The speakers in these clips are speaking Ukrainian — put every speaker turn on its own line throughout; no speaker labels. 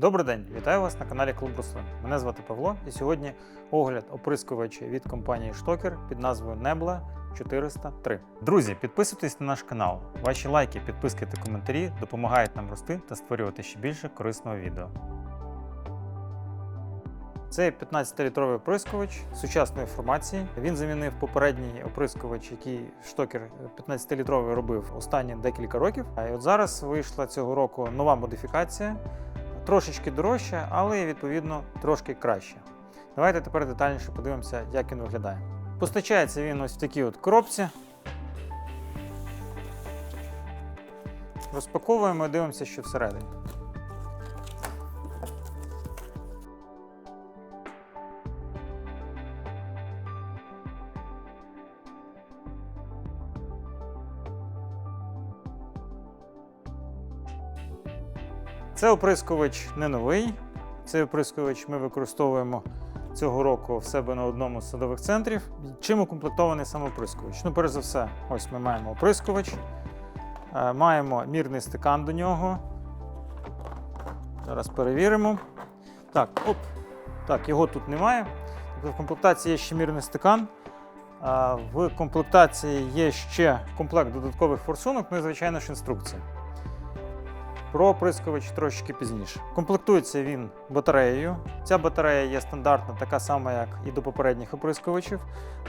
Добрий день, вітаю вас на каналі Клуб Рослин. Мене звати Павло, і сьогодні огляд оприскувача від компанії Штокер під назвою Nebla 403. Друзі, підписуйтесь на наш канал. Ваші лайки, підписки та коментарі допомагають нам рости та створювати ще більше корисного відео. Це 15-літровий оприскувач сучасної формації. Він замінив попередній оприскувач, який штокер 15-літровий робив останні декілька років. А і от зараз вийшла цього року нова модифікація, трошечки дорожче, але відповідно трошки краще. Давайте тепер детальніше подивимося, як він виглядає. Постачається він ось в такій от коробці. Розпаковуємо і дивимося, що всередині. Це оприскувач не новий. Цей оприскувач ми використовуємо цього року в себе на одному з садових центрів. Чим укомплектований сам оприскувач? Ну, перш за все, ось ми маємо оприскувач, е, маємо мірний стакан до нього. Зараз перевіримо. Так, оп. Так, його тут немає. Тобто в комплектації є ще мірний стакан. А В комплектації є ще комплект додаткових форсунок, ну і, звичайно ж, інструкція. Про оприскувач трошки пізніше. Комплектується він батареєю. Ця батарея є стандартна, така сама, як і до попередніх оприскувачів,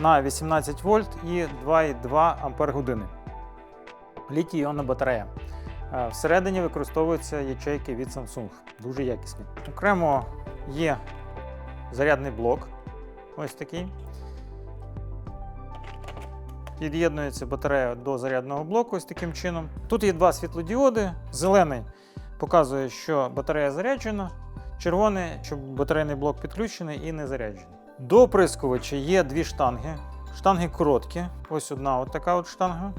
на 18 вольт і 2,2 ампер години. Літій іонна батарея. Е, Всередині використовуються ячейки від Samsung, дуже якісні. Окремо є зарядний блок. Ось такий. Під'єднується батарея до зарядного блоку ось таким чином. Тут є два світлодіоди. Зелений показує, що батарея заряджена, червоний, що батарейний блок підключений і не заряджений. До оприскувача є дві штанги. Штанги короткі. Ось одна от така от штанга.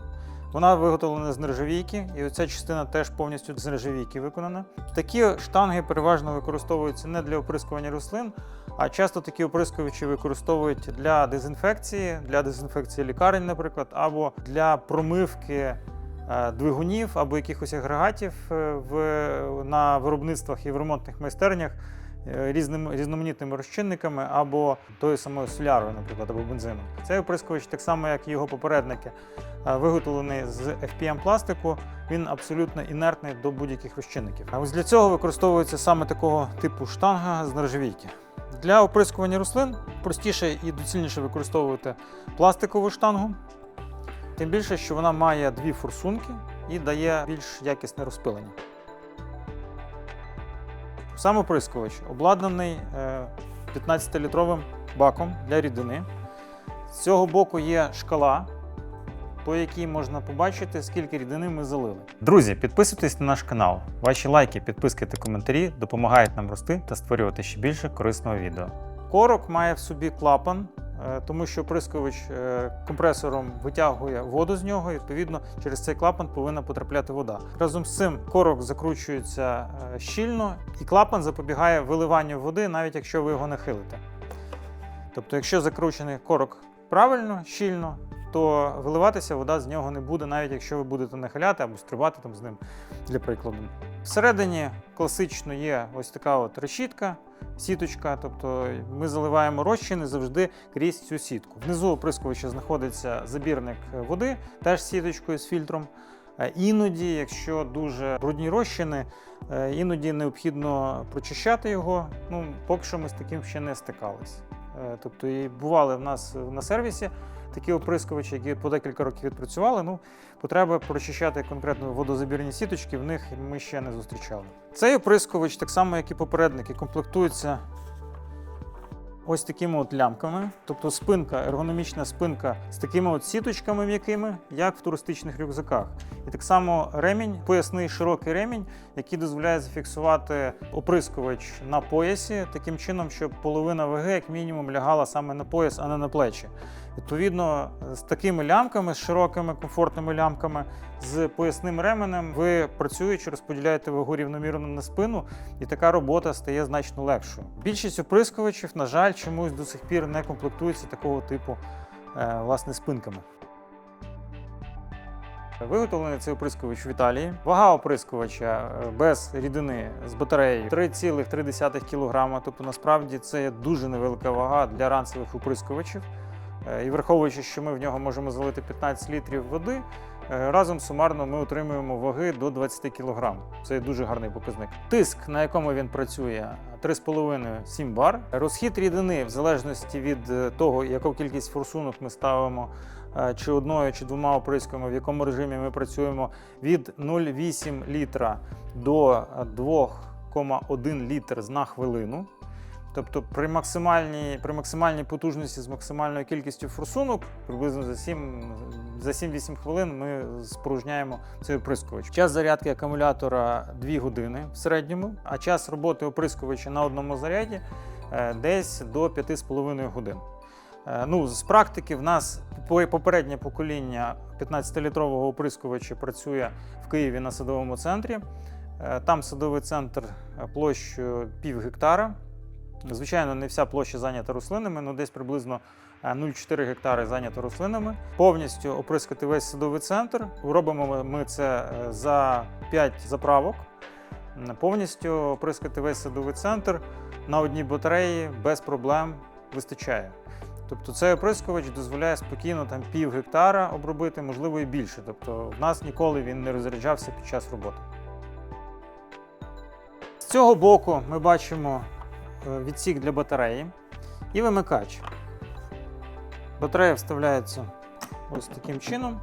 Вона виготовлена з нержавійки, і оця частина теж повністю з нержавійки виконана. Такі штанги переважно використовуються не для оприскування рослин, а часто такі оприскувачі використовують для дезінфекції, для дезінфекції лікарень, наприклад, або для промивки е, двигунів або якихось агрегатів е, в, на виробництвах і в ремонтних майстернях е, різним, різноманітними розчинниками або тою самою солярою, наприклад, або бензином. Цей оприскувач, так само як і його попередники, виготовлений з FPM пластику, він абсолютно інертний до будь-яких розчинників. А ось для цього використовується саме такого типу штанга з нержавійки. Для оприскування рослин простіше і доцільніше використовувати пластикову штангу, тим більше, що вона має дві форсунки і дає більш якісне розпилення. Сам оприскувач обладнаний е, 15-літровим баком для рідини. З цього боку є шкала, по якій можна побачити, скільки рідини ми залили. Друзі, підписуйтесь на наш канал. Ваші лайки, підписки та коментарі допомагають нам рости та створювати ще більше корисного відео. Корок має в собі клапан, е, тому що оприскувач е, компресором витягує воду з нього, і відповідно через цей клапан повинна потрапляти вода. Разом з цим корок закручується е, щільно, і клапан запобігає виливанню води, навіть якщо ви його нахилите. Тобто, якщо закручений корок правильно, щільно, то виливатися вода з нього не буде, навіть якщо ви будете нахиляти або стрибати там з ним, для прикладу. Всередині класично є ось така от решітка, сіточка, тобто ми заливаємо розчини завжди крізь цю сітку. Внизу оприскувача знаходиться забірник води, теж сіточкою з фільтром. Е, Іноді, якщо дуже брудні розчини, е, іноді необхідно прочищати його. Ну, поки що ми з таким ще не стикались. Е, Тобто і бували в нас на сервісі такі оприскувачі, які по декілька років відпрацювали. Ну, потреби прочищати конкретно водозабірні сіточки, в них ми ще не зустрічали. Цей оприскувач, так само як і попередники, комплектується ось такими от лямками. Тобто спинка, ергономічна спинка з такими от сіточками м'якими, як в туристичних рюкзаках. І так само ремінь, поясний широкий ремінь, який дозволяє зафіксувати оприскувач на поясі, таким чином, щоб половина ваги, як мінімум, лягала саме на пояс, а не на плечі. Відповідно, з такими лямками, з широкими комфортними лямками, з поясним ременем, ви працюючи, розподіляєте вагу рівномірно на спину, і така робота стає значно легшою. Більшість оприскувачів, на жаль, чомусь до сих пір не комплектуються такого типу е, власне спинками. Виготовлений цей оприскувач в Італії. Вага оприскувача е, без рідини з батареєю 3,3 кг. Тобто, насправді це дуже невелика вага для ранцевих оприскувачів. Е, І враховуючи, що ми в нього можемо залити 15 літрів води, разом сумарно ми отримуємо ваги до 20 кг. Це дуже гарний показник. Тиск, на якому він працює, 3,5-7 бар. Розхід рідини, в залежності від е, того, яку кількість форсунок ми ставимо, е, чи одною, чи двома оприсками, в якому режимі ми працюємо, від 0,8 літра до е, 2,1 літр на хвилину. Тобто при максимальній, при максимальній потужності з максимальною кількістю форсунок, приблизно за 7, за 7-8 хвилин ми споружняємо цей оприскувач. Час зарядки акумулятора 2 години в середньому, а час роботи оприскувача на одному заряді е, десь до 5,5 годин. Е, Ну, з практики в нас попереднє покоління 15-літрового оприскувача працює в Києві на садовому центрі. Е, Там садовий центр площею пів гектара. Звичайно, не вся площа зайнята рослинами, ну десь приблизно е, 0,4 гектари зайнято рослинами. Повністю оприскати весь садовий центр. Робимо ми- це е, за 5 заправок. Повністю оприскати весь садовий центр на одній батареї без проблем вистачає. Тобто цей оприскувач дозволяє спокійно там пів гектара обробити, можливо і більше. Тобто в нас ніколи він не розряджався під час роботи. З цього боку ми бачимо е, відсік для батареї і вимикач. Батарея вставляється ось таким чином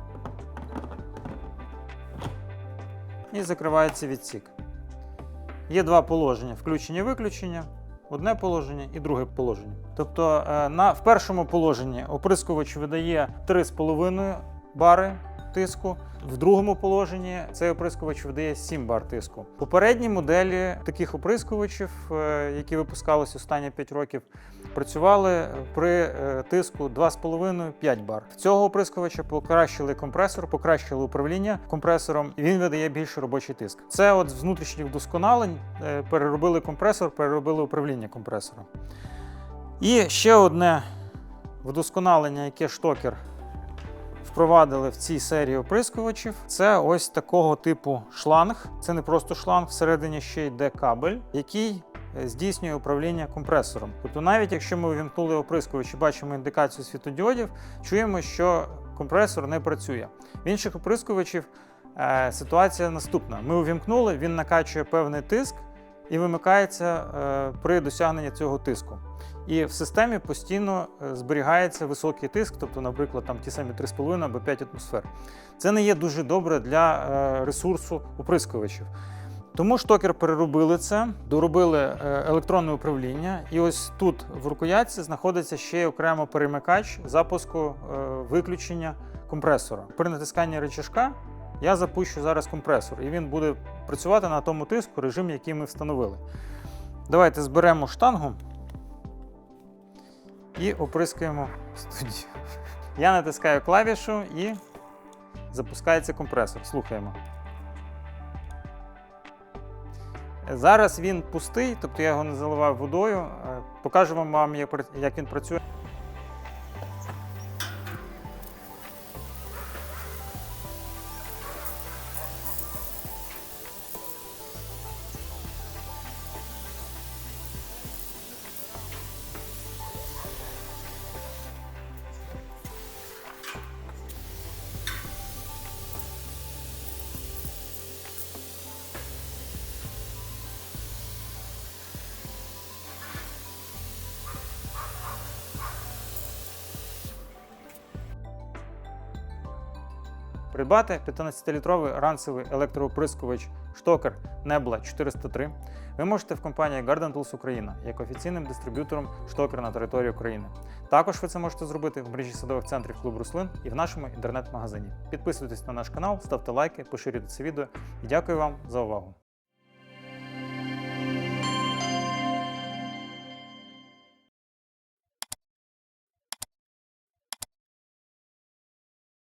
і закривається відсік. Є два положення: включення-виключення, одне положення і друге положення. Тобто е, на, в першому положенні оприскувач видає 3,5 бари тиску. В другому положенні цей оприскувач видає 7 бар тиску. Попередні моделі таких оприскувачів, е, які випускалися останні 5 років, працювали при е, тиску 2,5-5 бар. В цього оприскувача покращили компресор, покращили управління компресором, і він видає більший робочий тиск. Це от з внутрішніх вдосконалень е, переробили компресор, переробили управління компресором. І ще одне вдосконалення, яке штокер впровадили в цій серії оприскувачів. Це ось такого типу шланг. Це не просто шланг, всередині ще йде кабель, який е, здійснює управління компресором. Тобто, навіть якщо ми увімкнули оприскувач і бачимо індикацію світодіодів, чуємо, що компресор не працює. В інших оприскувачів е, ситуація наступна: ми увімкнули, він накачує певний тиск і вимикається е, при досягненні цього тиску. І в системі постійно е, зберігається високий тиск, тобто, наприклад, там ті самі 3,5 або 5 атмосфер. Це не є дуже добре для е, ресурсу оприскувачів. Тому штокер переробили це, доробили е, електронне управління, і ось тут в рукоятці знаходиться ще окремо перемикач запуску виключення компресора. При натисканні рычажка я запущу зараз компресор, і він буде працювати на тому тиску, режим, який ми встановили. Давайте зберемо штангу і оприскуємо студію. Я натискаю клавішу і запускається компресор. Слухаємо. Зараз він пустий, тобто я його не заливав водою. Покажемо Покажу вам, як він працює. Придбати 15-літровий ранцевий електрооприскувач штокер НЕБЛА 403 ви можете в компанії Garden Tools Україна як офіційним дистриб'ютором штокер на території України. Також ви це можете зробити в мережі садових центрів клуб Руслин і в нашому інтернет-магазині. Підписуйтесь на наш канал, ставте лайки, поширюйте це відео і дякую вам за увагу.